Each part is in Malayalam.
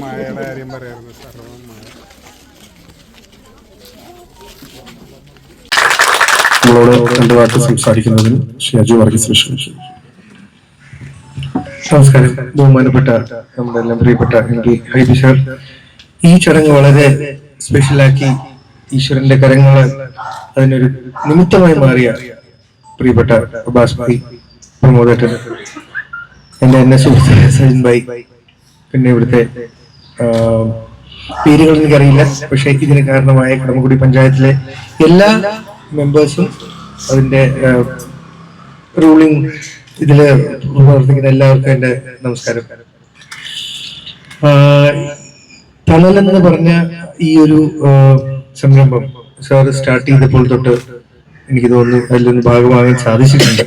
മായയുടെ കാര്യം പറയായിരുന്നു സർവം മായ നമ്മളോട് രണ്ട് വാക്ക് സംസാരിക്കുന്നതിന് അജു വർഗീസ് വിശ്വസിച്ചു നമസ്കാരം ബഹുമാനപ്പെട്ട നമ്മുടെ എല്ലാം പ്രിയപ്പെട്ട എം ഹൈബി സാർ. ഈ ചടങ്ങ് വളരെ സ്പെഷ്യലാക്കി ഈശ്വരന്റെ കരങ്ങൾ അതിനൊരു നിമിത്തമായി മാറിയ പ്രിയപ്പെട്ട അബ്ബാസ് ഭായി പ്രമോദേട്ടൻ എന്റെ എന്നെ സുഹൃത്ത് സജിൻ ഭായി പിന്നെ ഇവിടുത്തെ പേരുകൾ എനിക്കറിയില്ല. പക്ഷെ ഇതിന് കാരണമായ കടമക്കുടി പഞ്ചായത്തിലെ എല്ലാ മെമ്പേഴ്സും അതിന്റെ റൂളിംഗ് ഇതിൽ പ്രവർത്തിക്കുന്ന എല്ലാവർക്കും എന്റെ നമസ്കാരം. തണൽ തണലെന്ന് പറഞ്ഞ ഈ ഒരു സംരംഭം സാർ സ്റ്റാർട്ട് ചെയ്തപ്പോൾ തൊട്ട് എനിക്ക് തോന്നുന്നു അതിലൊന്ന് ഭാഗമാകാൻ സാധിച്ചിട്ടുണ്ട്.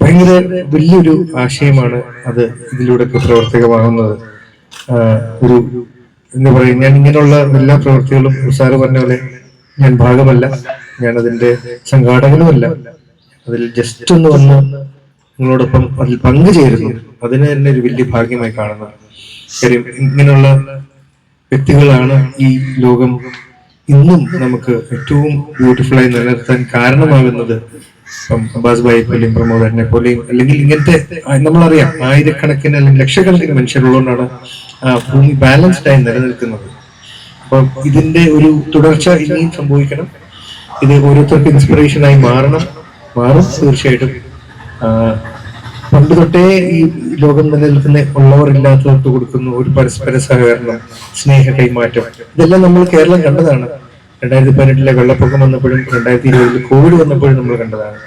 ഭയങ്കര വലിയൊരു ആശയമാണ് അത് ഇതിലൂടെ പ്രവർത്തകമാകുന്നത്. ഒരു എന്താ പറയുക ഞാൻ ഇങ്ങനെയുള്ള എല്ലാ പ്രവർത്തികളും സാറ് പറഞ്ഞ പോലെ ഞാൻ ഭാഗമല്ല ഞാൻ അതിന്റെ സംഘാടകനുമല്ല. അതിൽ ജസ്റ്റ് ഒന്ന് വന്ന് നിങ്ങളോടൊപ്പം അതിൽ പങ്കുചേരുന്നു. അതിനെ തന്നെ ഒരു വലിയ ഭാഗ്യമായി കാണുന്നു കാര്യം. ഇങ്ങനെയുള്ള വ്യക്തികളാണ് ഈ ലോകം ഇന്നും നമുക്ക് ഏറ്റവും ബ്യൂട്ടിഫുൾ ആയി നിലനിർത്താൻ കാരണമാകുന്നത്. ഇപ്പം അബ്ബാസ് ഭായി പോലെയും പ്രമോദനെ പോലെയും അല്ലെങ്കിൽ ഇങ്ങനത്തെ നമ്മളറിയാം ആയിരക്കണക്കിന് അല്ലെങ്കിൽ ലക്ഷക്കണക്കിന് മനുഷ്യരുള്ളതുകൊണ്ടാണ് ആ ഭൂമി ബാലൻസ്ഡ് ആയി നിലനിൽക്കുന്നത്. അപ്പം ഇതിന്റെ ഒരു തുടർച്ച ഇനിയും സംഭവിക്കണം. ഇത് ഓരോരുത്തർക്ക് ഇൻസ്പിറേഷനായി മാറണം. മാറും തീർച്ചയായിട്ടും. പണ്ട് തൊട്ടേ ഈ ലോകം നിലനിൽക്കുന്ന ഉള്ളവർ ഇല്ലാത്തവർക്ക് കൊടുക്കുന്ന ഒരു പരസ്പര സഹകരണം സ്നേഹ കൈമാറ്റം ഇതെല്ലാം നമ്മൾ കേരളം കണ്ടതാണ്. രണ്ടായിരത്തി പതിനെട്ടിലെ വെള്ളപ്പൊക്കം വന്നപ്പോഴും രണ്ടായിരത്തി ഇരുപതിൽ കോവിഡ് വന്നപ്പോഴും നമ്മൾ കണ്ടതാണ്.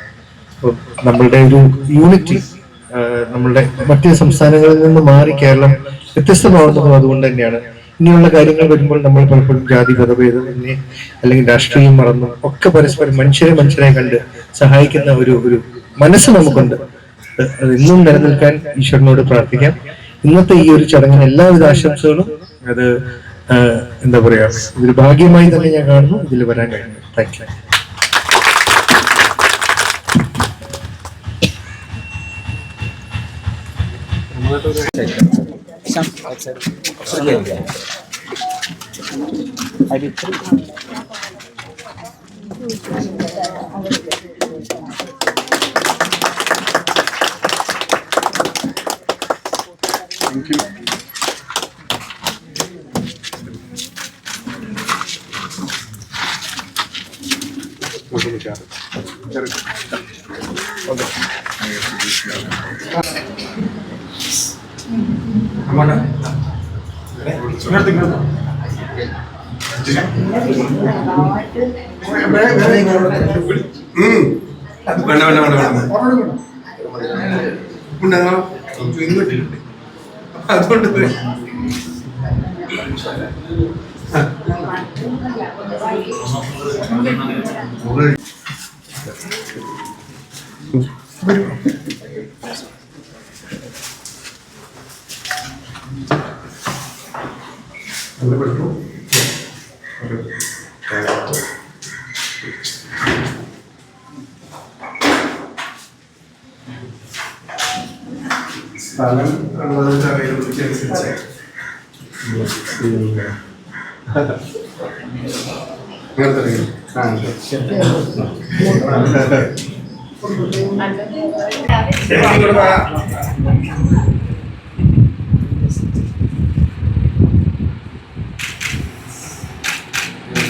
നമ്മളുടെ ഒരു യൂണിറ്റി നമ്മളുടെ മറ്റ് സംസ്ഥാനങ്ങളിൽ നിന്ന് മാറി കേരളം വ്യത്യസ്തമാവുന്നതും അതുകൊണ്ട് തന്നെയാണ്. ഇനിയുള്ള കാര്യങ്ങൾ വരുമ്പോൾ നമ്മൾ പലപ്പോഴും ജാതി മതഭേദം എന്നീ അല്ലെങ്കിൽ രാഷ്ട്രീയം മറന്നും ഒക്കെ പരസ്പരം മനുഷ്യരെ മനുഷ്യരെ കണ്ട് സഹായിക്കുന്ന ഒരു ഒരു മനസ്സ് നമുക്കുണ്ട്. അത് ഇന്നും നിലനിൽക്കാൻ ഈശ്വരനോട് പ്രാർത്ഥിക്കാം. ഇന്നത്തെ ഈ ഒരു ചടങ്ങിന് എല്ലാവിധ ആശംസകളും. അത് എന്താ പറയാ ഇതൊരു ഭാഗ്യമായി തന്നെ ഞാൻ കാണുന്നു. ഇതിൽ വരാൻ കഴിഞ്ഞു. Thank you Сам. Сергей. Обид три. Thank you. Thank you. വേണ്ട വേണ്ട വേണ്ട വേണ്ട. ഉണ്ടാകാം ഇങ്ങോട്ടില്ല അതുകൊണ്ട് സ്ഥലം ഉള്ളതിന്റെ അവൈലബിലിറ്റി അനുസരിച്ച് ഇങ്ങനത്തെ ഒരു- ആ, ഇങ്ങോട്ട്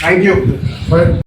Thank you.